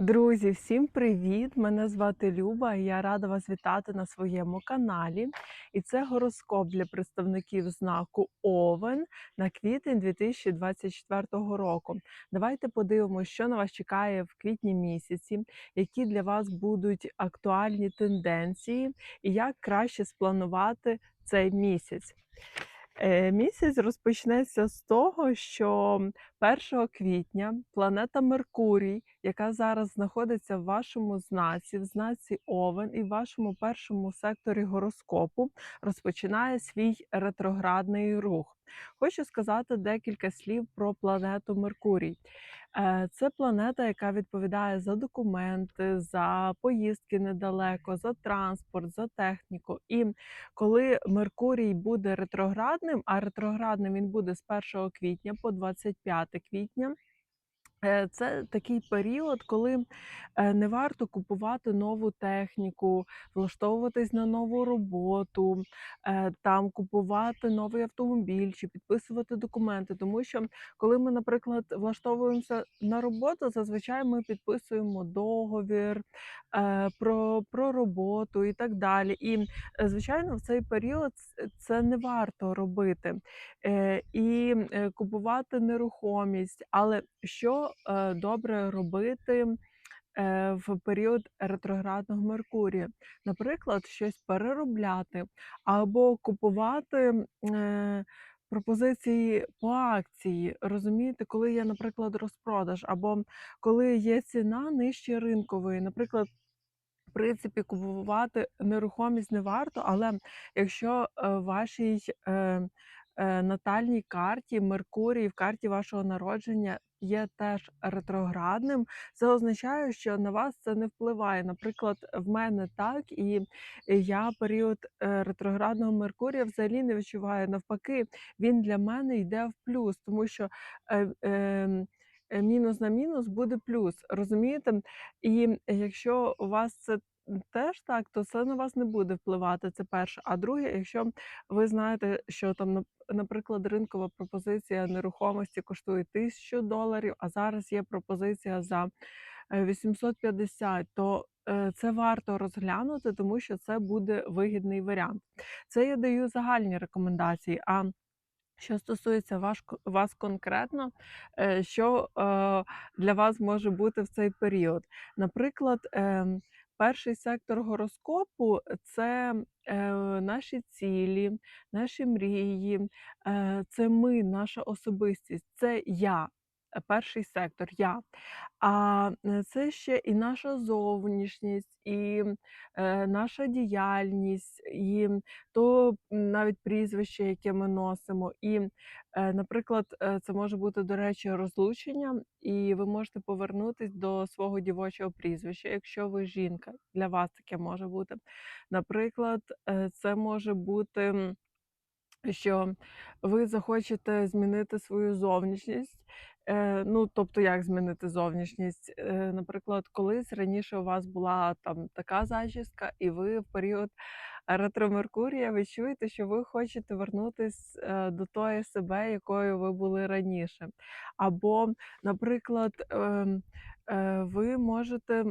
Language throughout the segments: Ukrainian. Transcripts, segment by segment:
Друзі, всім привіт! Мене звати Люба, і я рада вас вітати на своєму каналі. І це гороскоп для представників знаку Овен на квітень 2024 року. Давайте подивимося, що на вас чекає в квітні місяці, які для вас будуть актуальні тенденції, і як краще спланувати цей місяць. Е, Місяць розпочнеться з того, що 1 квітня планета Меркурій, яка зараз знаходиться в вашому знаці, в знаці Овен і в вашому першому секторі гороскопу, розпочинає свій ретроградний рух. Хочу сказати декілька слів про планету Меркурій. Е, Це планета, яка відповідає за документи, за поїздки недалеко, за транспорт, за техніку. І коли Меркурій буде ретроградним, а ретроградним він буде з 1 квітня по 25 квітня. Е, Це такий період, коли е, не варто купувати нову техніку, влаштовуватись на нову роботу, е, там купувати новий автомобіль чи підписувати документи. Тому що коли ми, наприклад, влаштовуємося на роботу, зазвичай ми підписуємо договір про, про роботу і так далі. І, звичайно, в цей період це не варто робити. І купувати нерухомість. Але що е, добре робити е, в період ретроградного Меркурія? Наприклад, щось переробляти або купувати. е, Пропозиції по акції, розумієте, коли є, наприклад, розпродаж, або коли є ціна нижче ринкової. Наприклад, в принципі, купувати нерухомість не варто, але якщо вашій натальній карті Меркурій в карті вашого народження є теж ретроградним, це означає, що на вас це не впливає. Наприклад, в мене так, і я період е, ретроградного Меркурія взагалі не відчуваю. Навпаки, він для мене йде в плюс, тому що е, е, е, мінус на мінус буде плюс. Розумієте? І якщо у вас це теж так, то це на вас не буде впливати. Це перше. А друге, якщо ви знаєте, що там, наприклад, ринкова пропозиція нерухомості коштує тисячу доларів, а зараз є пропозиція за е, 850, то е, це варто розглянути, тому що це буде вигідний варіант. Це я даю загальні рекомендації. А що стосується ваш, вас конкретно, е, що е, для вас може бути в цей період? Наприклад, ем, перший сектор гороскопу це е, наші цілі, наші мрії, е, це ми, наша особистість, це я. Е, Перший сектор я. А е, це ще і наша зовнішність, і е, наша діяльність, і то навіть прізвище, яке ми носимо. І, наприклад, це може бути, до речі, розлучення, і ви можете повернутись до свого дівочого прізвища, якщо ви жінка. Для вас таке може бути. Наприклад, це може бути. Що ви захочете змінити свою зовнішність. Е, ну, тобто, як змінити зовнішність? Е, наприклад, колись раніше у вас була там така зачіска, і ви в період ретро-Меркурія ви чуєте, що ви хочете вернутись е, до тої себе, якою ви були раніше. Або, наприклад, ем, ви можете.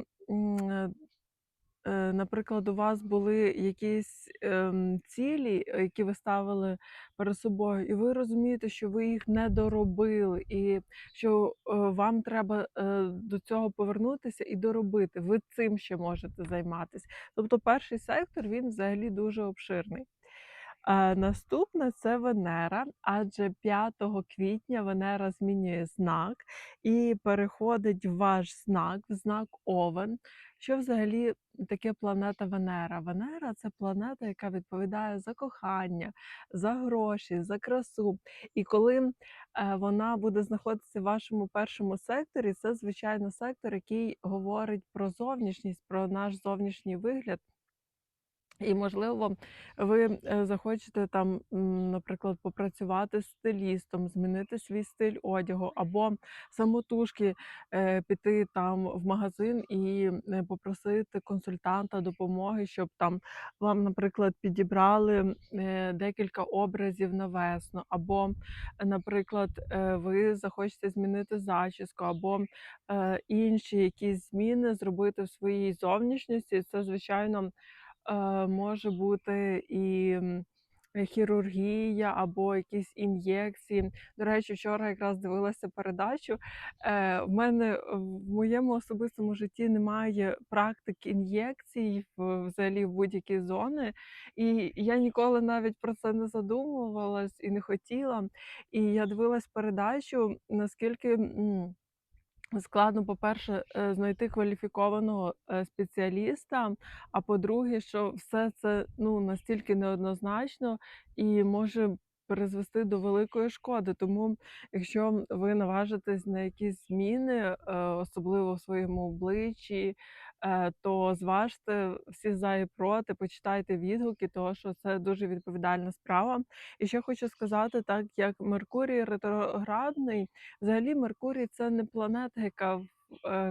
Е, наприклад, у вас були якісь, ем, цілі, е, які ви ставили перед собою, і ви розумієте, що ви їх не доробили, і що, е, вам треба, до цього повернутися і доробити. Ви цим ще можете займатися. Тобто перший сектор, він взагалі дуже обширний. Е, наступне це Венера, адже 5 квітня Венера змінює знак і переходить в ваш знак, в знак Овен. Що взагалі таке планета Венера? Венера це планета, яка відповідає за кохання, за гроші, за красу. І коли е, вона буде знаходитися в вашому першому секторі, це звичайно сектор, який говорить про зовнішність, про наш зовнішній вигляд. І, можливо, ви, е, захочете там, наприклад, попрацювати з стилістом, змінити свій стиль одягу, або самотужки, е, піти там в магазин і, е, попросити консультанта допомоги, щоб там вам, наприклад, підібрали, декілька образів на весну, або, наприклад, ви захочете змінити зачіску, або, інші якісь зміни зробити в своїй зовнішності. Це, звичайно, може бути і, е, хірургія або якісь ін'єкції. До речі, вчора якраз дивилася передачу. Е, в мене в моєму особистому житті немає практик ін'єкцій взагалі в будь-які зони, і я ніколи навіть про це не задумувалась і не хотіла. І я дивилась передачу, наскільки, Складно, по-перше, е, знайти кваліфікованого, е, спеціаліста, а по-друге, що все це, ну, настільки неоднозначно і може призвести до великої шкоди. Тому, якщо ви наважитесь на якісь зміни, е, особливо в своєму обличчі, то зважте всі за і проти, почитайте відгуки, того що це дуже відповідальна справа. І ще хочу сказати, так як Меркурій ретроградний, Взагалі, Меркурій це не планета, яка е,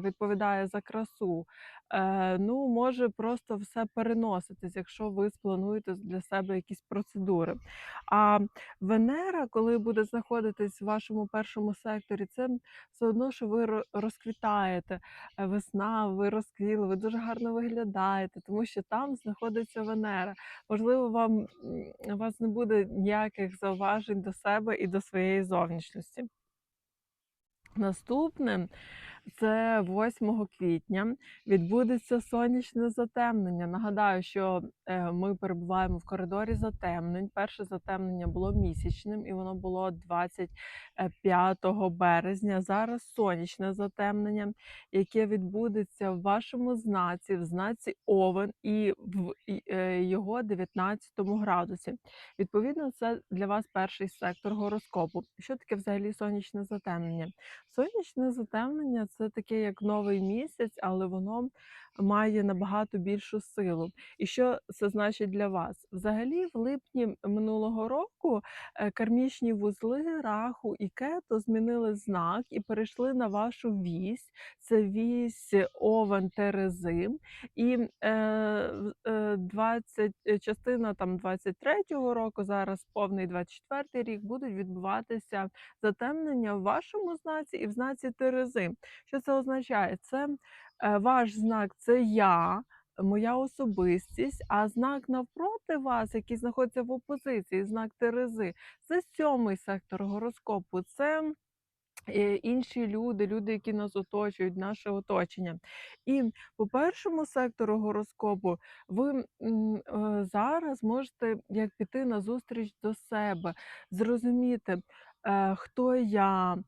відповідає за красу. Е, ну, може просто все переноситись, якщо ви сплануєте для себе якісь процедури. А Венера, коли буде знаходитись в вашому першому секторі, це все одно, що ви розквітаєте. Е, весна, ви розквіли, ви дуже гарно виглядаєте, тому що там знаходиться Венера. Можливо, вам у вас не буде ніяких зауважень до себе і до своєї зовнішності. Наступне це 8 квітня відбудеться сонячне затемнення. Нагадаю, що е, ми перебуваємо в коридорі затемнень. Перше затемнення було місячним, і воно було 25 березня. Зараз сонячне затемнення, яке відбудеться в вашому знаці, в знаці Овен і в е, його 19 градусі. Відповідно, це для вас перший сектор гороскопу. Що таке взагалі сонячне затемнення? Сонячне затемнення це таке як новий місяць, але воно має набагато більшу силу. І що це значить для вас? Взагалі, в липні минулого року е, кармічні вузли Раху і Кето змінили знак і перейшли на вашу вісь. Це вісь Овен Терези. І е, е, 20, е, частина там 23-го року, зараз повний 24-й рік, будуть відбуватися затемнення в вашому знаці і в знаці Терези. Що це означає? Це е, ваш знак це я, моя особистість, а знак навпроти вас, який знаходиться в опозиції, знак Терези, це сьомий сектор гороскопу. Це е, Інші люди, люди, які нас оточують, наше оточення. І по першому сектору гороскопу ви е, зараз можете як піти на зустріч до себе, зрозуміти, хто я,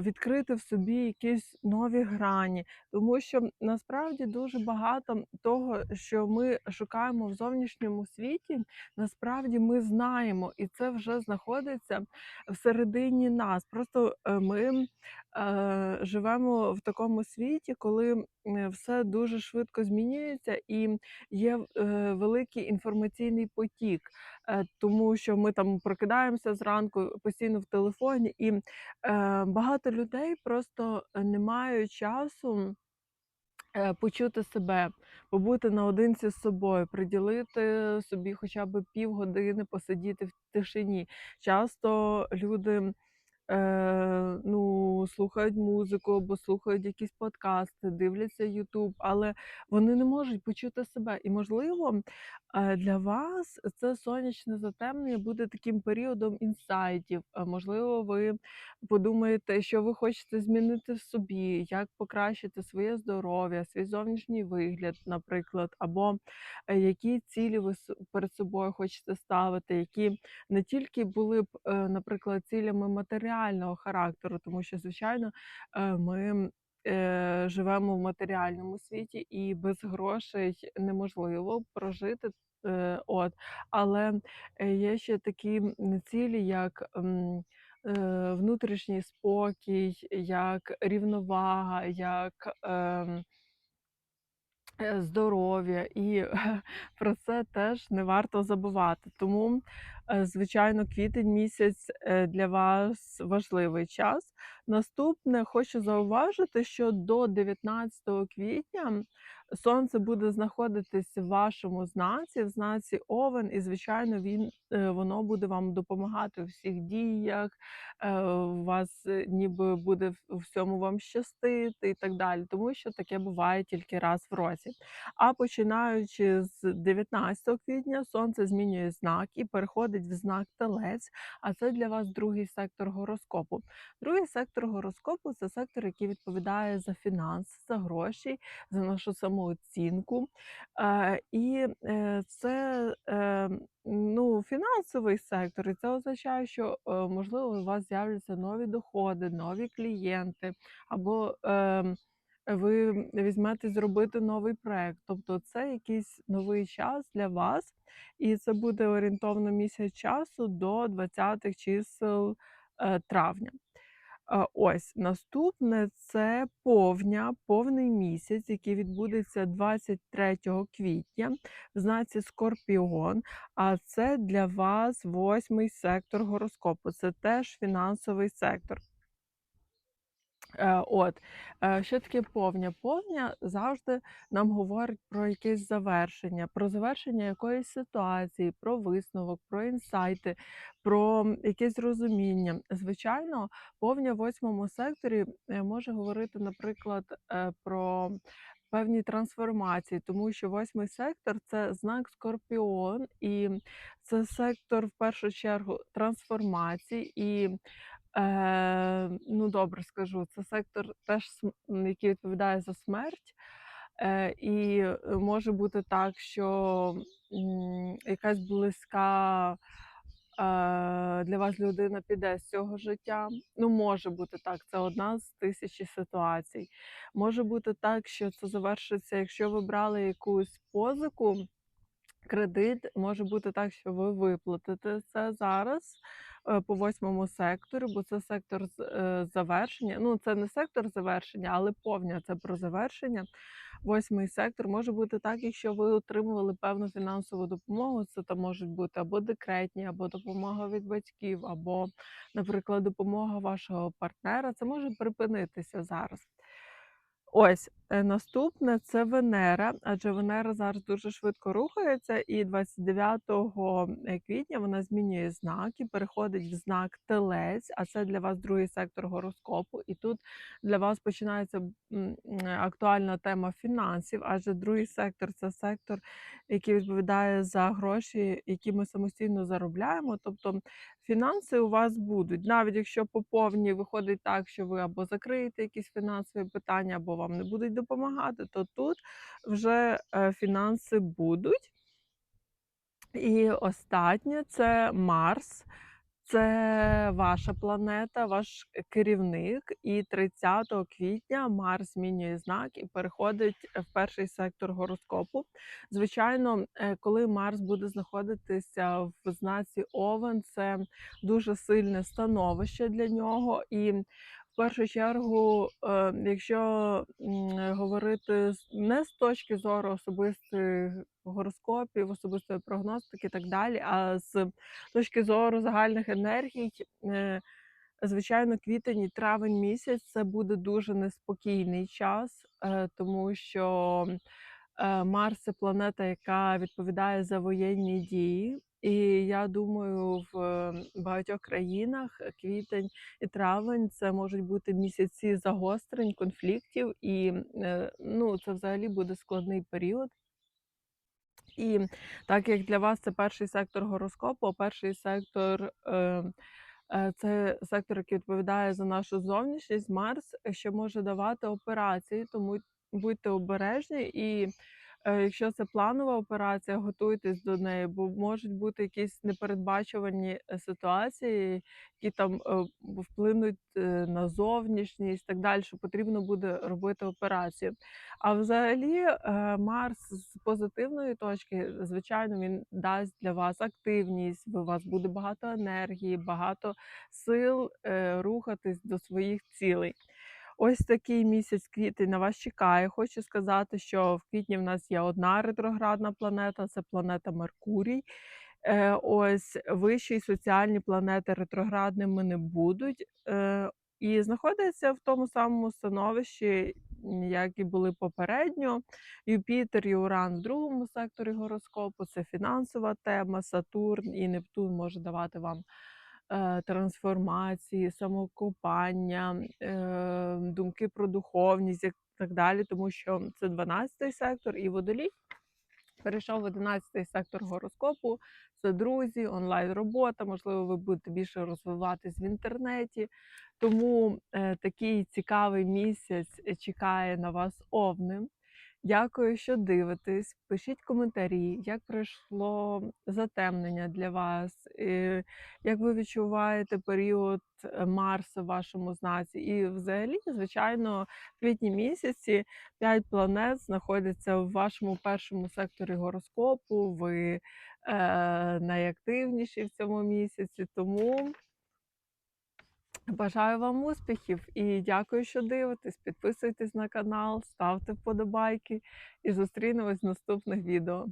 відкрити в собі якісь нові грані. Тому що насправді дуже багато того, що ми шукаємо в зовнішньому світі, насправді ми знаємо, і це вже знаходиться всередині нас. Просто е, ми е, живемо в такому світі, коли е, все дуже швидко змінюється і є е, великий інформаційний потік, е, тому що ми там прокидаємося зранку постійно в телефоні, і е, багато людей просто не мають часу. е, Почути себе, побути наодинці з собою, приділити собі хоча б півгодини посидіти в тишині. Часто люди Е, ну, слухають музику або слухають якісь подкасти, дивляться Ютуб, але вони не можуть почути себе. І, можливо, е, для вас це сонячне затемнення буде таким періодом інсайтів. Е, Можливо, ви подумаєте, що ви хочете змінити в собі, як покращити своє здоров'я, свій зовнішній вигляд, наприклад, або е, які цілі ви перед собою хочете ставити, які не тільки були б, е, наприклад, цілями матеріального характеру, тому що, звичайно, е, ми е, живемо в матеріальному світі, і без грошей неможливо прожити. е, От, але є ще такі цілі, як внутрішній спокій, як рівновага, як ем, здоров'я, і про це теж не варто забувати. Тому, звичайно, квітень місяць е, для вас важливий час. Наступне хочу зауважити, що до 19 квітня сонце буде знаходитись в вашому знаці, в знаці Овен, і, звичайно, він, е, воно буде вам допомагати у всіх діях, е, у вас е, ніби буде всьому вам щастити і так далі, тому що таке буває тільки раз в році. А починаючи з 19 квітня сонце змінює знак і переходить в знак Телець, а це для вас другий сектор гороскопу. Другий сектор гороскопу це сектор, який відповідає за фінанси, за гроші, за нашу самооцінку. Е, і е, це е, ну, фінансовий сектор, і це означає, що можливо у вас з'являться нові доходи, нові клієнти, або е, ви візьмете зробити новий проект. Тобто це якийсь новий час для вас, і це буде орієнтовно місяць часу до 20-х чисел е, травня. Ось наступне це повня, повний місяць, який відбудеться 23 квітня в знаці Скорпіон. А це для вас восьмий сектор гороскопу. Це теж фінансовий сектор. Е, от, е, що таке повня? Повня завжди нам говорить про якесь завершення, про завершення якоїсь ситуації, про висновок, про інсайти, про якесь розуміння. Звичайно, повня в восьмому секторі е, може говорити, наприклад, про певні трансформації, тому що восьмий сектор це знак Скорпіон, і це сектор в першу чергу трансформацій і Е, ну, добре скажу, це сектор теж який відповідає за смерть. Е, і е, може бути так, що якась близька е, для вас людина піде з цього життя. Ну, може бути так, це одна з тисячі ситуацій. Може бути так, що це завершиться, якщо ви брали якусь позику. Кредит може бути так, що ви виплатите це зараз е, по восьмому сектору, бо це сектор е, завершення. Ну, це не сектор завершення, але повня це про завершення. Восьмий сектор може бути так, якщо ви отримували певну фінансову допомогу. Це там можуть бути або декретні, або допомога від батьків, або, наприклад, допомога вашого партнера. Це може припинитися зараз. Ось, е, наступне це Венера, адже Венера зараз дуже швидко рухається, і 29 е, квітня вона змінює знак і переходить в знак Телець, а це для вас другий сектор гороскопу. І тут для вас починається м, актуальна тема фінансів, адже другий сектор це сектор, який відповідає за гроші, які ми самостійно заробляємо. Тобто Фінанси у вас будуть, навіть якщо по повній виходить так, що ви або закриєте якісь фінансові питання, або вам не будуть допомагати, то тут вже е, фінанси будуть. І останнє це Марс. Це ваша планета, ваш керівник, і 30 квітня Марс змінює знак і переходить в перший сектор гороскопу. Звичайно, е, коли Марс буде знаходитися в знаці Овен, це дуже сильне становище для нього. І першу чергу, е, якщо говорити не з точки зору особистих гороскопів, особистої прогностики і так далі, а з точки зору загальних енергій, е, звичайно, квітень і травень місяць це буде дуже неспокійний час, е, тому що е, Марс це планета, яка відповідає за воєнні дії. І я думаю, в е, багатьох країнах квітень і травень це можуть бути місяці загострень, конфліктів, і е, ну, це взагалі буде складний період. І так як для вас це перший сектор гороскопу, а перший сектор е, е, це сектор, який відповідає за нашу зовнішність, Марс, е, що може давати операції, тому будьте обережні і. Е, Якщо це планова операція, готуйтесь до неї, бо можуть бути якісь непередбачувані е, ситуації, які там е, вплинуть на зовнішність так далі, що потрібно буде робити операцію. А взагалі, Марс з позитивної точки, звичайно, він дасть для вас активність, у вас буде багато енергії, багато сил рухатись до своїх цілей. Ось такий місяць квітень на вас чекає. Хочу сказати, що в квітні в нас є одна ретроградна планета, це планета Меркурій. Е, ось вищі соціальні планети ретроградними не будуть. Е, і знаходяться в тому самому становищі, як і були попередньо. Юпітер і Уран в другому секторі гороскопу це фінансова тема, Сатурн і Нептун може давати вам трансформації, самокопання, е, думки про духовність і так далі, тому що це 12-й сектор і водолій. Перейшов в 11-й сектор гороскопу. Це друзі, онлайн-робота. Можливо, ви будете більше розвиватись в інтернеті. Тому е, такий цікавий місяць е, чекає на вас овни. Дякую, що дивитесь. Пишіть коментарі, як пройшло затемнення для вас, е, як ви відчуваєте період е, Марса в вашому знаці. І взагалі, звичайно, в квітні місяці 5 планет знаходяться в вашому першому секторі гороскопу. Ви е, найактивніші в цьому місяці. Тому бажаю вам успіхів і дякую, що дивитесь. Підписуйтесь на канал, ставте вподобайки і зустрінемось в наступних відео.